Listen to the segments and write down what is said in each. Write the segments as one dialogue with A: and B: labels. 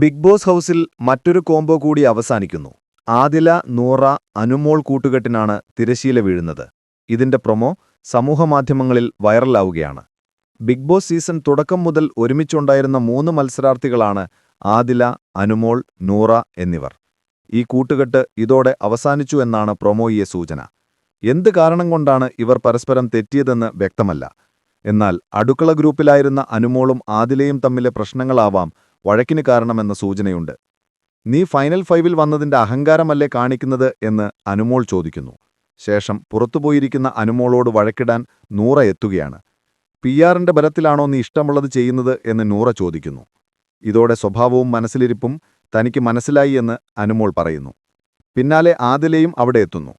A: Big boss ഹൗസിൽ മറ്റൊരു combo കൂടി അവസാനിക്കുന്നു. ആദില നൂറ അനുമോൾ കൂട്ടുകെട്ടിനാണ് തിരശീല വീഴുന്നത്. ഇതിന്റെ പ്രൊമോ സമൂഹമാധ്യമങ്ങളിൽ വൈറലാവുകയാണ്. ബിഗ് ബോസ് സീസൺ തുടക്കം മുതൽ ഒരുമിച്ചുണ്ടായിരുന്ന മൂന്ന് മത്സരാർത്ഥികളാണ് ആദില അനുമോൾ നൂറ എന്നിവർ. ഈ കൂട്ടുകെട്ട് ഇതോടെ അവസാനിച്ചു എന്നാണ് പ്രൊമോയിയ സൂചന. എന്ത് കാരണം കൊണ്ടാണ് ഇവർ പരസ്പരം തെറ്റിയതെന്ന് വ്യക്തമല്ല. എന്നാൽ അടുക്കള ഗ്രൂപ്പിലായിരുന്ന അനുമോളും ആദിലയും തമ്മിലെ പ്രശ്നങ്ങളാവാം വഴക്കിന് കാരണമെന്ന സൂചനയുണ്ട്. നീ ഫൈനൽ ഫൈവിൽ വന്നതിന്റെ അഹങ്കാരമല്ലേ കാണിക്കുന്നത്? എന്ന് അനുമോൾ ചോദിക്കുന്നു. ശേഷം പുറത്തുപോയിരിക്കുന്ന അനുമോളോട് വഴക്കിടാൻ നൂറ എത്തുകയാണ്. പി ആറിന്റെ ബലത്തിലാണോ നീ ഇഷ്ടമുള്ളത് ചെയ്യുന്നത്? എന്ന് നൂറ ചോദിക്കുന്നു. ഇതോടെ സ്വഭാവവും മനസ്സിലിരിപ്പും തനിക്ക് മനസ്സിലായി എന്ന് അനുമോൾ പറയുന്നു. പിന്നാലെ ആദിലയും അവിടെ എത്തുന്നു.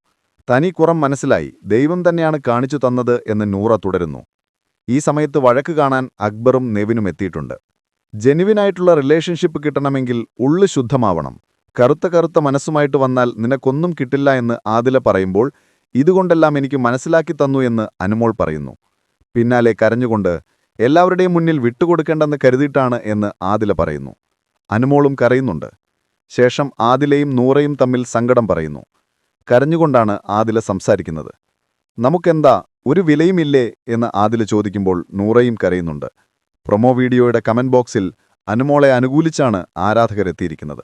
A: തനി കുറം മനസ്സിലായി. ദൈവം തന്നെയാണ് കാണിച്ചു തന്നത് എന്ന് നൂറ തുടരുന്നു. ഈ സമയത്ത് വഴക്ക് കാണാൻ അക്ബറും നെവിനും എത്തിയിട്ടുണ്ട്. ജെനുവിനായിട്ടുള്ള റിലേഷൻഷിപ്പ് കിട്ടണമെങ്കിൽ ഉള്ളു ശുദ്ധമാവണം. കറുത്ത കറുത്ത മനസ്സുമായിട്ട് വന്നാൽ നിനക്കൊന്നും കിട്ടില്ല എന്ന് ആദില പറയുമ്പോൾ ഇതുകൊണ്ടെല്ലാം എനിക്ക് മനസ്സിലാക്കി തന്നു എന്ന് അനുമോൾ പറയുന്നു. പിന്നാലെ കരഞ്ഞുകൊണ്ട് എല്ലാവരുടെയും മുന്നിൽ വിട്ടുകൊടുക്കേണ്ടെന്ന് കരുതിയിട്ടാണ് എന്ന് ആദില പറയുന്നു. അനുമോളും കരയുന്നുണ്ട്. ശേഷം ആദിലയും നൂറയും തമ്മിൽ സങ്കടം പറയുന്നു. കരഞ്ഞുകൊണ്ടാണ് ആദില സംസാരിക്കുന്നത്. നമുക്കെന്താ? ഒരു വിലയുമില്ലേ? എന്ന് ആദില ചോദിക്കുമ്പോൾ നൂറയും കരയുന്നുണ്ട്. പ്രൊമോ വീഡിയോയുടെ കമന്റ് ബോക്സിൽ അനുമോളെ അനുകൂലിച്ചാണ് ആരാധകരെത്തിയിരിക്കുന്നത്.